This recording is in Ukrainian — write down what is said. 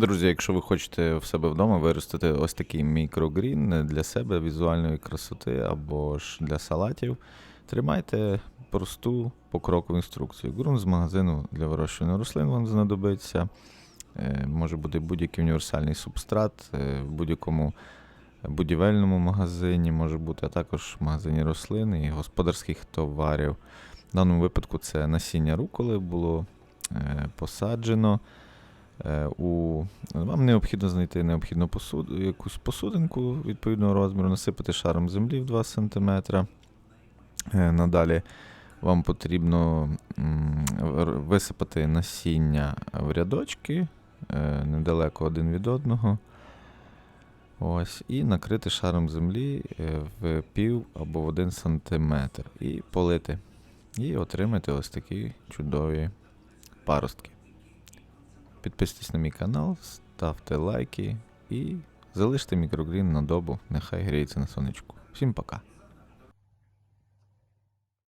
Друзі, якщо ви хочете в себе вдома виростити ось такий мікрогрін для себе візуальної красоти або ж для салатів, тримайте просту покрокову інструкцію. Ґрунт з магазину для вирощування рослин вам знадобиться. Е, Може бути будь-який універсальний субстрат е, в будь-якому будівельному магазині, може бути, а також в магазині рослин і господарських товарів. В даному випадку це насіння руколи було е, посаджено. Е, У... Вам необхідно знайти необхідну посуд... якусь посудинку відповідного розміру, насипати шаром землі в 2 см. Надалі вам потрібно висипати насіння в рядочки е, недалеко один від одного. Ось, і накрити шаром землі е, в пів або в один сантиметр. І полити. І отримати ось такі чудові паростки. Підписуйтесь на мій канал, ставте лайки і залиште мікрогрін на добу. Нехай гріється на сонечку. Всім пока!